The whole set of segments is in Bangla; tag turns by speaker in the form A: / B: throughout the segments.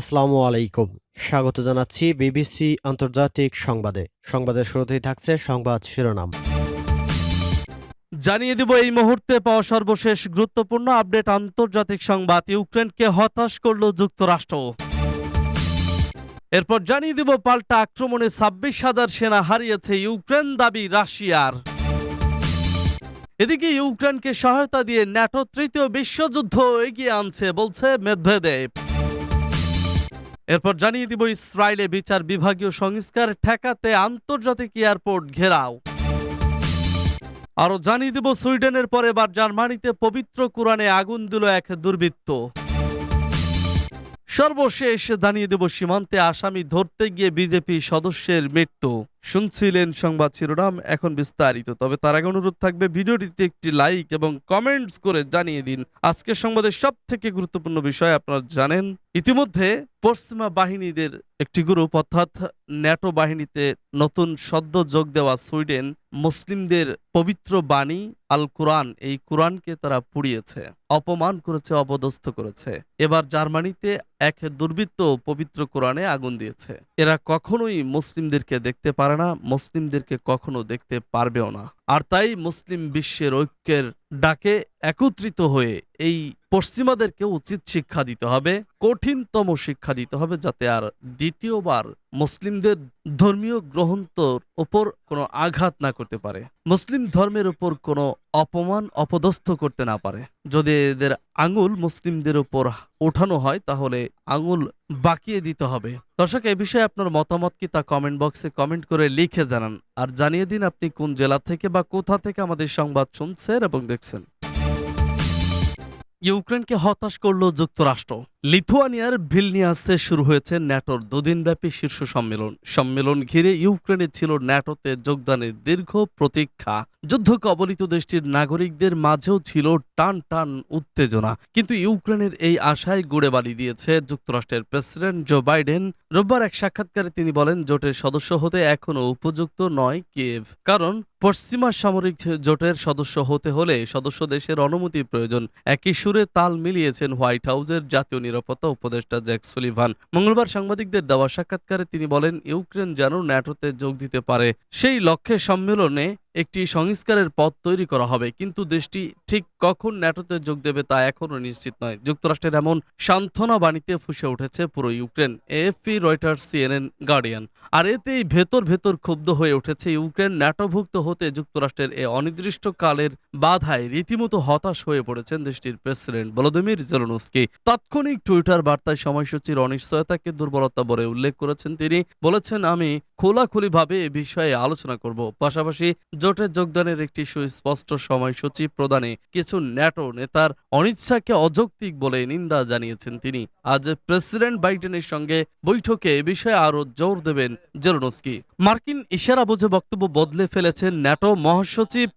A: আসসালামু আলাইকুম। স্বাগত জানাচ্ছি বিবিসি আন্তর্জাতিক সংবাদে। সংবাদের শুরুতেই থাকছে সংবাদ শিরোনাম।
B: জানিয়ে দিব এই মুহূর্তে পাওয়া সর্বশেষ গুরুত্বপূর্ণ আপডেট আন্তর্জাতিক সংবাদ। ইউক্রেনকে হতাশ করল যুক্তরাষ্ট্র। এরপর জানিয়ে দিব পাল্টা আক্রমণে ছাব্বিশ হাজার সেনা হারিয়েছে ইউক্রেন দাবি রাশিয়ার। এদিকে ইউক্রেনকে সহায়তা দিয়ে ন্যাটো তৃতীয় বিশ্বযুদ্ধ এগিয়ে আনছে বলছে মেদভেদেব এরপর জানিয়ে দিব ইসরায়েলে বিচার বিভাগীয় সংস্কার ঠেকাতে আন্তর্জাতিক এয়ারপোর্ট ঘেরাও। আরও জানিয়ে দিব সুইডেনের পরে এবার জার্মানিতে পবিত্র কোরআনে আগুন দিল এক দুর্বৃত্ত। সর্বশেষ জানিয়ে দেব সীমান্তে আসামি ধরতে গিয়ে বিজেপি সদস্যের মৃত্যু। শুনছিলেন সংবাদ শিরোনাম, এখন বিস্তারিত। তবে তার আগে অনুরোধ থাকবে ভিডিওটিতে একটি লাইক এবং কমেন্টস করে জানিয়ে দিন। আজকের সংবাদের সব থেকে গুরুত্বপূর্ণ বিষয় আপনারা জানেন, ইতিমধ্যে পশ্চিমা বাহিনীদের একটি গ্রুপ, অর্থাৎ ন্যাটো বাহিনীতে নতুন সদ্য যোগ দেওয়া সুইডেন মুসলিমদের পবিত্র বাণী আল কোরআন। এই কোরআনকে তারা পুড়িয়েছে, অপমান করেছে, অপদস্থ করেছে। এবার জার্মানিতে এক দুর্বৃত্ত পবিত্র কোরআনে আগুন দিয়েছে। এরা কখনোই মুসলিমদেরকে দেখতে পারে না মুসলিমদেরকে কখনো দেখতে পারবেও না। আর তাই মুসলিম বিশ্বের ঐক্যের ডাকে একত্রিত হয়ে এই পশ্চিমাদেরকে উচিত শিক্ষা দিতে হবে, কঠিনতম শিক্ষা দিতে হবে যাতে আর দ্বিতীয়বার মুসলিমদের ধর্মীয় গ্রহন্তর ওপর কোনো আঘাত না করতে পারে। মুসলিম ধর্মের উপর কোনো অপমান অপদস্থ করতে না পারে। যদি এদের আঙুল মুসলিমদের উপর ওঠানো হয়, তাহলে আঙুল বাকিয়ে দিতে হবে। দর্শক, এ বিষয়ে আপনার মতামত কি তা কমেন্ট বক্সে কমেন্ট করে লিখে জানান। আর জানিয়ে দিন আপনি কোন জেলা থেকে বা কোথা থেকে আমাদের সংবাদ শুনছেন এবং দেখছেন। ইউক্রেনকে হতাশ করল যুক্তরাষ্ট্র। লিথুয়ানিয়ার ভিলনিয়াসে শুরু হয়েছে ন্যাটোর দুদিনব্যাপী শীর্ষ সম্মেলন। সম্মেলন ঘিরে ইউক্রেনে ছিল ন্যাটোতে যোগদানের দীর্ঘ প্রতীক্ষা। যুদ্ধ কবলিত দেশটির নাগরিকদের মাঝেও ছিল টান টান উত্তেজনা। কিন্তু ইউক্রেনের এই আশায় গুড়ে বাড়ি দিয়েছে যুক্তরাষ্ট্রের প্রেসিডেন্ট জো বাইডেন। রোববার এক সাক্ষাৎকারে তিনি বলেন, জোটের সদস্য হতে এখনও উপযুক্ত নয় কিয়েভ। কারণ, পশ্চিমা সামরিক জোটের সদস্য হতে হলে সদস্য দেশের অনুমতি প্রয়োজন। একই সুরে তাল মিলিয়েছেন হোয়াইট হাউসের জাতীয় নিরাপত্তা উপদেষ্টা জ্যাক সুলিভান মঙ্গলবার সাংবাদিকদের দেওয়া সাক্ষাৎকারে তিনি বলেন, ইউক্রেন যেন ন্যাটোতে যোগ দিতে পারে। সেই লক্ষ্যে সম্মেলনে একটি সংস্কারের পথ তৈরি করা হবে। কিন্তু দেশটি ঠিক কখন ন্যাটোতে যোগ দেবে তা এখনও নিশ্চিত নয়। যুক্তরাষ্ট্রের এমন সান্ত্বনা বাণীতে ফুসে উঠেছে পুরো Ukraine, AFP, Reuters, CNN, Guardian. আর এতেই ভেতর ভেতর ক্ষুব্ধ হয়ে উঠেছে ইউক্রেন ন্যাটোভুক্ত হতে যুক্তরাষ্ট্রের এ অনির্দিষ্টকালের বাধায় রীতিমতো হতাশ হয়ে পড়েছেন দেশটির প্রেসিডেন্ট ভলোদিমির জেলনস্কি। তাৎক্ষণিক টুইটার বার্তায় সময়সূচির অনিশ্চয়তাকে দুর্বলতা বলে উল্লেখ করেছেন তিনি। বলেছেন, আমি খোলাখুলিভাবে এ বিষয়ে আলোচনা করব। পাশাপাশি জোটে যোগদানের একটি সুস্পষ্ট সময়সূচি প্রদানে কিছু ন্যাটো নেতার অনিচ্ছাকে অযৌক্তিক বলে নিন্দা জানিয়েছেন তিনি। আজ প্রেসিডেন্ট বাইডেনের সঙ্গে বৈঠকে এ বিষয়ে আরও জোর দেবেন জেলনস্কি মার্কিন ইশারা বুঝে বক্তব্য বদলে ফেলেছেন ন্যাটো মহাসচিব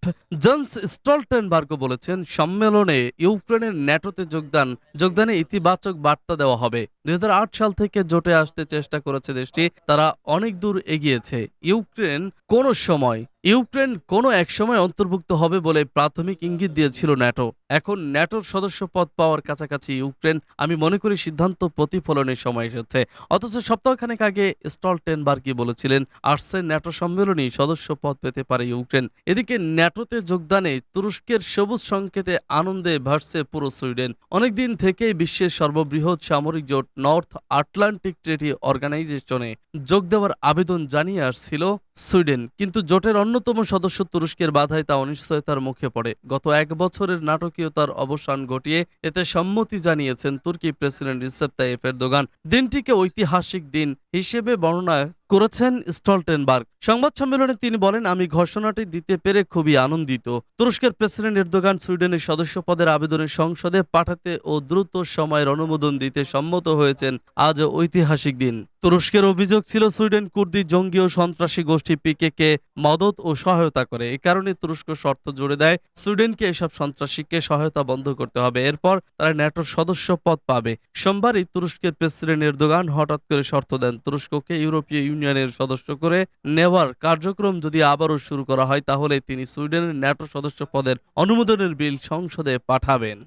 B: জেন্স স্টলটেনবার্গ বলেছেন, সম্মেলনে ইউক্রেনের ন্যাটোতে যোগদান, যোগদানে ইতিবাচক বার্তা দেওয়া হবে। দুই হাজার আট সাল থেকে জোটে আসতে চেষ্টা করেছে দেশটি, তারা অনেক দূর এগিয়েছে। ইউক্রেন কোনো সময়, ইউক্রেন কোনো এক সময় অন্তর্ভুক্ত হবে বলে প্রাথমিক ইঙ্গিত দিয়েছিল ন্যাটো। এখন ন্যাটোর সদস্য পদ পাওয়ার কাছাকাছি ইউক্রেন, আমি মনে করি সিদ্ধান্ত প্রতিফলনের সময় এসেছে। অথচ সপ্তাহখানেক আগে স্টলটেনবার্গই বলেছিলেন আসছে ন্যাটো সম্মেলনই সদস্য পদ পেতে পারে ইউক্রেন। এদিকে ন্যাটোতে যোগদানে তুরস্কের সবুজ সংকেতে আনন্দে ভাসছে পুরো সুইডেন। অনেকদিন থেকেই বিশ্বের সর্ববৃহৎ সামরিক জোট নর্থ আটলান্টিক ট্রেটি অর্গানাইজেশনে যোগ দেওয়ার আবেদন জানিয়ে আসছিল। সুইডেন। কিন্তু জোটের অন্যতম সদস্য তুরস্কের বাধায় তা অনিশ্চয়তার মুখে পড়ে। গত এক বছরের নাটকীয়তার অবসান ঘটিয়ে এতে সম্মতি জানিয়েছেন তুর্কি প্রেসিডেন্ট রিসেপ এরদোগান। দিনটিকে ঐতিহাসিক দিন হিসেবে বর্ণনা করেছেন স্টলটেনবার্গ। সংবাদ সম্মেলনে তিনি বলেন, আমি ঘোষণাটি দিতে পেরে খুবই আনন্দিত। তুরস্কের প্রেসিডেন্ট এরদোগান সুইডেনের সদস্য পদের আবেদনের সংসদে পাঠাতে ও দ্রুত সময়ের অনুমোদন দিতে সম্মত হয়েছেন আজ ঐতিহাসিক দিন। তুরস্কের অভিযোগ ছিল, সুইডেন কুর্দি, জঙ্গি ও সন্ত্রাসী গোষ্ঠী পিকেকে মদত ও সহায়তা করে। এ কারণে তুরস্ক শর্ত জুড়ে দেয়, সুইডেনকে এসব সন্ত্রাসীকে সহায়তা বন্ধ করতে হবে। এরপর তারা ন্যাটোর সদস্য পদ পাবে। সোমবারই তুরস্কের প্রেসিডেন্ট এরদোগান হঠাৎ করে শর্ত দেন, তুরস্ককে ইউরোপীয় ইউনিয়নের সদস্য করে নেওয়ার কার্যক্রম যদি আবারও শুরু করা হয়, তাহলে তিনি সুইডেনের ন্যাটো সদস্য পদের অনুমোদনের বিল সংসদে পাঠাবেন।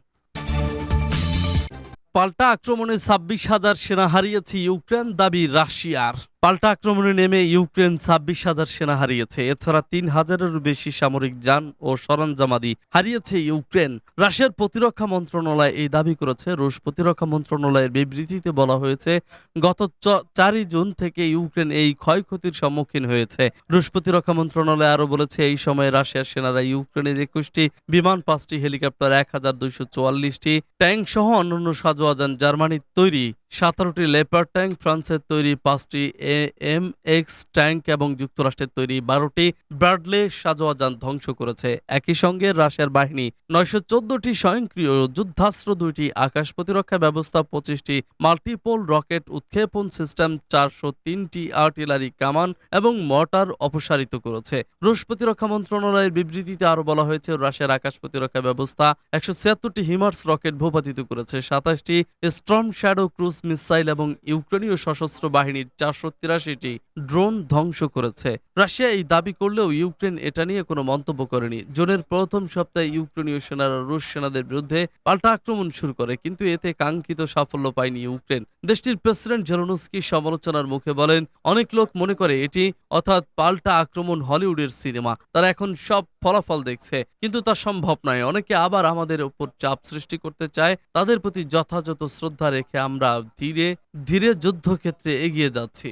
B: পাল্টা আক্রমণে ছাব্বিশ হাজার সেনা হারিয়েছে ইউক্রেন, দাবি রাশিয়ার। পাল্টা আক্রমণে নেমে ইউক্রেন ছাব্বিশ হাজার সেনা হারিয়েছে। এছাড়া তিন হাজারেরও বেশি সামরিক যান ও সরঞ্জামাদি হারিয়েছে ইউক্রেন। রাশিয়ার প্রতিরক্ষা মন্ত্রণালয় এই দাবি করেছে। রুশ প্রতিরক্ষা মন্ত্রণালয়ের বিবৃতিতে বলা হয়েছে, গত চারই জুন থেকে ইউক্রেন এই ক্ষয়ক্ষতির সম্মুখীন হয়েছে। রুশ প্রতিরক্ষা মন্ত্রণালয় আরও বলেছে, এই সময়ে রাশিয়ার সেনারা ইউক্রেনের একুশটি বিমান, পাঁচটি হেলিকপ্টার, এক হাজার দুইশো চুয়াল্লিশটি ট্যাঙ্ক সহ অন্যান্য সাজোয়াজান জার্মানির তৈরি সতেরোটি লেপার ট্যাঙ্ক, ফ্রান্সের তৈরি পাঁচটি এ এম এক্স ট্যাঙ্ক এবং যুক্তরাষ্ট্রের তৈরি বারোটি ব্রাডলে সাজোয়াজান ধ্বংস করেছে। একই সঙ্গে রাশিয়ার বাহিনী নয়শো চোদ্দটি স্বয়ংক্রিয় যুদ্ধাস্ত্র, দুইটি আকাশ প্রতিরক্ষা ব্যবস্থা, পঁচিশটি মাল্টিপোল রকেট উৎক্ষেপণ সিস্টেম, চারশো তিনটি আর্টিলারি কামান এবং মর্টার অপসারিত করেছে। রুশ প্রতিরক্ষা মন্ত্রণালয়ের বিবৃতিতে আরও বলা হয়েছে, রাশিয়ার আকাশ প্রতিরক্ষা ব্যবস্থা একশো ছিয়াত্তরটি হিমার্স রকেট ভূপাতিত করেছে, সাতাশটি স্টর্ম শ্যাডো ক্রুজ মিসাইল এবং ইউক্রেনীয় সশস্ত্র বাহিনীর চারশো তিরাশিটি ড্রোন ধ্বংস করেছে। রাশিয়া এই দাবি করলেও ইউক্রেন এটা নিয়ে কোনো মন্তব্য করেনি। জুনের প্রথম সপ্তাহে ইউক্রেনীয় সেনারা রুশ সেনাদের বিরুদ্ধে পাল্টা আক্রমণ শুরু করে, কিন্তু এতে কাঙ্ক্ষিত সাফল্য পায়নি ইউক্রেন। দেশটির প্রেসিডেন্ট জেরোনস্কি সমালোচনার মুখে বলেন, অনেক লোক মনে করে এটি অর্থাৎ পাল্টা আক্রমণ হলিউডের সিনেমা। তারা এখন সব ফলাফল দেখছে। কিন্তু তা সম্ভব নয়। অনেকে আবার আমাদের উপর চাপ সৃষ্টি করতে চায়। তাদের প্রতি যথাযথ শ্রদ্ধা রেখে আমরা ধীরে ধীরে যুদ্ধক্ষেত্রে এগিয়ে যাচ্ছি।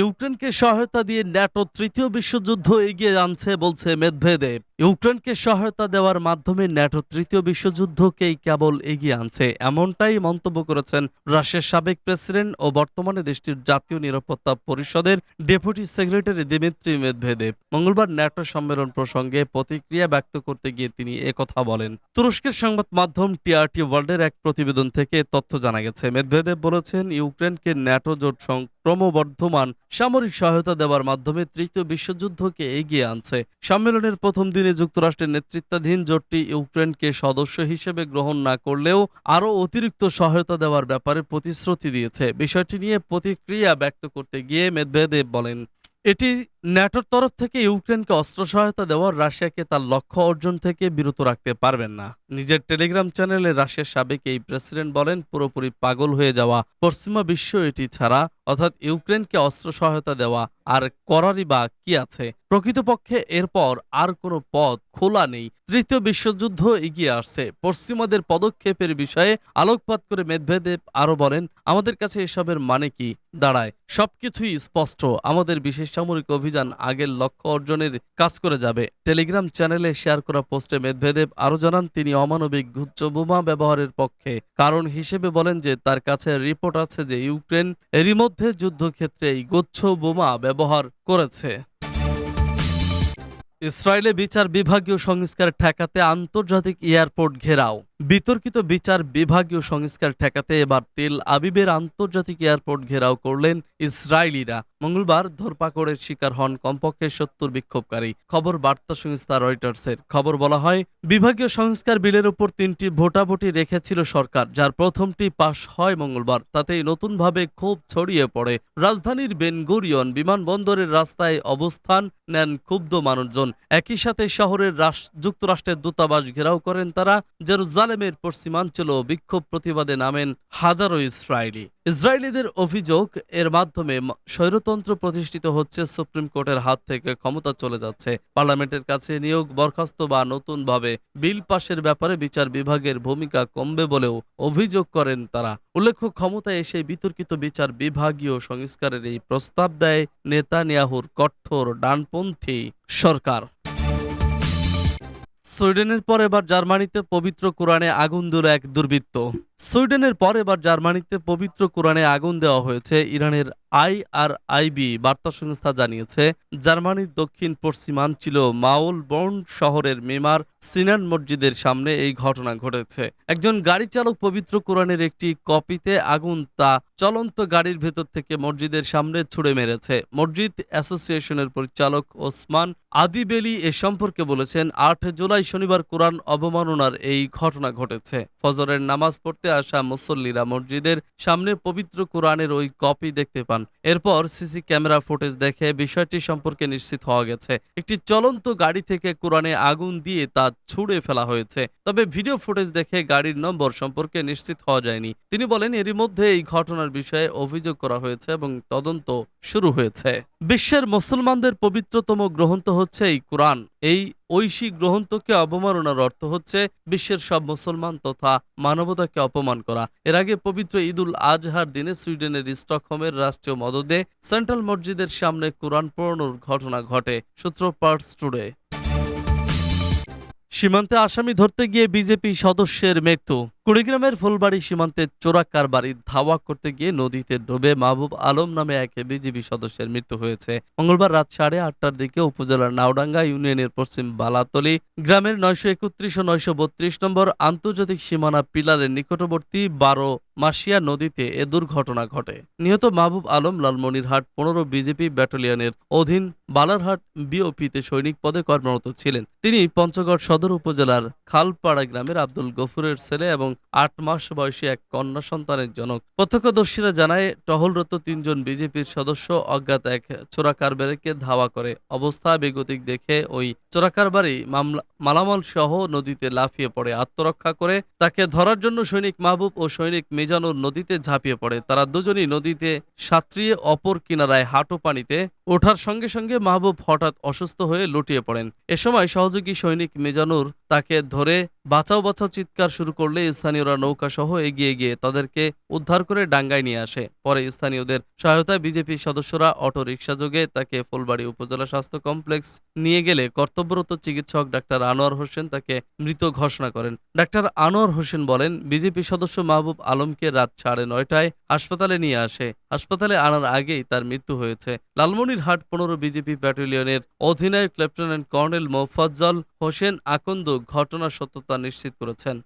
B: ইউক্রেনকে সহায়তা দিয়ে ন্যাটো তৃতীয় বিশ্বযুদ্ধ এগিয়ে আনছে বলছে মেদভেদেব ইউক্রেনকে সহায়তা দেওয়ার মাধ্যমে ন্যাটো তৃতীয় বিশ্বযুদ্ধকেই কেবল এগিয়ে আনছে, এমনটাই মন্তব্য করেছেন রাশিয়ার সাবেক প্রেসিডেন্ট ও বর্তমানে দেশটির জাতীয় নিরাপত্তা পরিষদের ডেপুটি সেক্রেটারি দিমিত্রি মেদভেদেব মঙ্গলবার ন্যাটো সম্মেলন প্রসঙ্গে প্রতিক্রিয়া ব্যক্ত করতে গিয়ে তিনি একথা বলেন। তুরস্কের সংবাদ মাধ্যম টিআরটি ওয়ার্ল্ডের এক প্রতিবেদন থেকে তথ্য জানা গেছে মেদভেদেব বলেছেন, ইউক্রেনকে ন্যাটো জোট ক্রমবর্ধমান সামরিক সহায়তা দেওয়ার মাধ্যমে তৃতীয় বিশ্বযুদ্ধকে এগিয়ে আনছে। সম্মেলনের প্রথম দিনে যুক্তরাষ্ট্রের নেতৃত্বাধীন জোটটি ইউক্রেনকে সদস্য হিসেবে গ্রহণ না করলেও আরও অতিরিক্ত সহায়তা দেওয়ার ব্যাপারে প্রতিশ্রুতি দিয়েছে। বিষয়টি নিয়ে প্রতিক্রিয়া ব্যক্ত করতে গিয়ে মেদভেদেব বলেন, এটি ন্যাটোর তরফ থেকে ইউক্রেনকে অস্ত্র সহায়তা দেওয়ার রাশিয়াকে তার লক্ষ্য অর্জন থেকে বিরত রাখতে পারবেন না। নিজের টেলিগ্রাম চ্যানেলে রাশিয়ার সাবেক এই প্রেসিডেন্ট বলেন, পুরোপুরি পাগল হয়ে যাওয়া পশ্চিমা বিশ্ব এটি ছাড়া, অর্থাৎ ইউক্রেনকে অস্ত্র সহায়তা দেওয়া আর করারই বা কি আছে। প্রকৃতপক্ষে এরপর আর কোনো পথ খোলা নেই। তৃতীয় বিশ্বযুদ্ধ এগিয়ে আসছে। পশ্চিমাদের পদক্ষেপের বিষয়ে আলোকপাত করে মেদভেদেব আরও বলেন, আমাদের কাছে এসবের মানে কি? দাঁড়ায়, সবকিছুই স্পষ্ট। আমাদের বিশেষ সামরিক অভিযান আগের লক্ষ্য অর্জনের কাজ করে যাবে। টেলিগ্রাম চ্যানেলে শেয়ার করা পোস্টে মেদভেদেব আরও জানান, তিনি অমানবিক গুচ্ছ বোমা ব্যবহারের পক্ষে। কারণ হিসেবে বলেন যে, তার কাছে রিপোর্ট আছে যে, ইউক্রেন এরই মধ্যে যুদ্ধক্ষেত্রে এই গুচ্ছ বোমা ব্যবহার করেছে। ইসরায়েলে বিচার বিভাগীয় সংস্কার ঠেকাতে আন্তর্জাতিক এয়ারপোর্ট ঘেরাও। বিতর্কিত বিচার বিভাগীয় সংস্কার ঠেকাতে এবার তেল আবিবের আন্তর্জাতিক এয়ারপোর্ট ঘেরাও করলেন ইসরায়েলিরা। মঙ্গলবার ধরপাকড়ের শিকার হন কমপক্ষে সত্তর বিক্ষোভকারী। খবর বার্তা সংস্থা রয়টার্সের। খবর বলা হয়, বিভাগীয় সংস্কার বিলের উপর তিনটি ভোটাভুটি রেখেছিল সরকার, যার প্রথমটি পাশ হয় মঙ্গলবার। তাতেই নতুনভাবে ক্ষোভ ছড়িয়ে পড়ে। রাজধানীর বেনগরিয়ন বিমানবন্দরের রাস্তায় অবস্থান নেন ক্ষুব্ধ মানুষজন। একই সাথে শহরের যুক্তরাষ্ট্রের দূতাবাস ঘেরাও করেন তারা। জেরুজালেমের পশ্চিমাঞ্চল বিক্ষোভ প্রতিবাদে নামেন হাজারো ইসরায়েলি। ইসরায়েলিদের অভিযোগ, এর মাধ্যমে স্বৈরতন্ত্র প্রতিষ্ঠিত হচ্ছে, সুপ্রিম কোর্টের হাত থেকে ক্ষমতা চলে যাচ্ছে। পার্লামেন্টের কাছে নিয়োগ, বরখাস্ত বা নতুনভাবে বিল পাশের ব্যাপারে বিচার বিভাগের ভূমিকা কমবে বলেও অভিযোগ করেন তারা। উল্লেখ্য, ক্ষমতায় এসে বিতর্কিত বিচার বিভাগীয় সংস্কারের এই প্রস্তাব দেয় নেতানিয়াহুর কঠোর ডানপন্থী সরকার। সুইডেনের পর এবার জার্মানিতে পবিত্র কোরআনে আগুন দিল এক দুর্বৃত্ত। সুইডেনের পর এবার জার্মানিতে পবিত্র কোরআনে আগুন দেওয়া হয়েছে, ইরানের আইআরআইবি বার্তা সংস্থা জানিয়েছে। জার্মানির দক্ষিণ পশ্চিমাঞ্চল মাউল বর্ন শহরের মেমার সিনান মসজিদের সামনে এই ঘটনা ঘটেছে। একজন গাড়ি চালক পবিত্র কোরআনের একটি কপিতে আগুন তা চলন্ত গাড়ির ভেতর থেকে মসজিদের সামনে ছুড়ে মেরেছে। মসজিদ অ্যাসোসিয়েশনের পরিচালক ওসমান আদিবেলি এ সম্পর্কে বলেছেন, আট জুলাই শনিবার কোরআন অবমাননার এই ঘটনা ঘটেছে। ফজরের নামাজ পড়তে দেখতে আসা মুসল্লিরা মসজিদের সামনে পবিত্র কোরআনের ওই কপি দেখতে পান। এরপর সিসি ক্যামেরা ফুটেজ দেখে বিষয়টি সম্পর্কে নিশ্চিত হওয়া গেছে। একটি চলন্ত গাড়ি থেকে কোরআনে আগুন দিয়ে তা ছুড়ে ফেলা হয়েছে। তবে ভিডিও ফুটেজ দেখে গাড়ির নম্বর সম্পর্কে নিশ্চিত হওয়া যায়নি। তিনি বলেন, এরই মধ্যে এই ঘটনার বিষয়ে অভিযোগ করা হয়েছে এবং তদন্ত শুরু হয়েছে। বিশ্বের মুসলমানদের পবিত্রতম গ্রন্থ হচ্ছে এই কোরআন। এই ঐশী গ্রন্থকে অবমাননার অর্থ হচ্ছে বিশ্বের সব মুসলমান তথা মানবতাকে অপমান করা। এর আগে পবিত্র ঈদুল আজহার দিনে সুইডেনের স্টকহোমের রাষ্ট্রীয় মদদে সেন্ট্রাল মসজিদের সামনে কোরআন পড়ানোর ঘটনা ঘটে, সূত্র পার্টস টুডে। সীমান্তে আসামি ধরতে গিয়ে বিজেপি সদস্যের মৃত্যু। কুড়িগ্রামের ফুলবাড়ি সীমান্তে চোরাকার বাড়ির ধাওয়া করতে গিয়ে নদীতে ডুবে মাহবুব আলম নামে এক বিজেপি সদস্যের মৃত্যু হয়েছে। মঙ্গলবার রাত সাড়ে আটটার দিকে উপজেলার নাওডাঙ্গা ইউনিয়নের পশ্চিম বালাতলি গ্রামের নয়শো একত্রিশ ও নয়শো বত্রিশ নম্বর আন্তর্জাতিক সীমানা পিলারের নিকটবর্তী বারো মাসিয়া নদীতে এ দুর্ঘটনা ঘটে। নিহত মাহবুব আলম লালমনিরহাট পনেরো বিজেপি ব্যাটালিয়নের অধীন বালারহাট বিওপিতে সৈনিক পদে কর্মরত ছিলেন। তিনি পঞ্চগড় সদর উপজেলার খালপাড়া গ্রামের আব্দুল গফুরের ছেলে এবং আট মাস বয়সী এক কন্যা সন্তানের জনক। প্রত্যক্ষদর্শীরা জানায়, টহলরত তিনজন বিজেপির সদস্য অজ্ঞাত এক চোরাকারবারিকে ধাওয়া করে। অবস্থা বেগতিক দেখে ওই চোরাকারবারি মালামাল সহ নদীতে লাফিয়ে পড়ে। আত্মরক্ষা করে তাকে ধরার জন্য সৈনিক মাহবুব ও সৈনিক মিজানুর নদীতে ঝাঁপিয়ে পড়ে। তারা দুজনই নদীতে সাঁতরিয়ে অপর কিনারায় হাঁটু পানিতে ওঠার সঙ্গে সঙ্গে মাহবুব হঠাৎ অসুস্থ হয়ে লুটিয়ে পড়েন। এ সময় সহযোগী সৈনিক মিজানুর তাকে ধরে বাঁচাও বাঁচাও চিৎকার শুরু করলে স্থানীয়রা নৌকা সহ এগিয়ে গিয়ে তাদেরকে উদ্ধার করে ডাঙ্গায় নিয়ে আসে। পরে স্থানীয়দের সহায়তায় বিজেপি সদস্যরা অটো যোগে তাকে ফুলবাড়ি উপজেলা স্বাস্থ্য কমপ্লেক্স নিয়ে গেলে কর্তব্যরত চিকিৎসক ডাক্তার আনোয়ার হোসেন তাকে মৃত ঘোষণা করেন। ডাক্তার আনোয়ার হোসেন বলেন, বিজেপি সদস্য মাহবুব আলমকে রাত সাড়ে নয়টায় হাসপাতালে নিয়ে আসে। হাসপাতালে আনার আগেই তার মৃত্যু হয়েছে। লালমনিরহাট পনেরো বিজেপি ব্যাটালিয়নের অধিনায়ক লেফটেন্যান্ট কর্নেল মোফাজ্জল হোসেন আকন্দ ঘটনার সত্যতা নিশ্চিত করেছেন।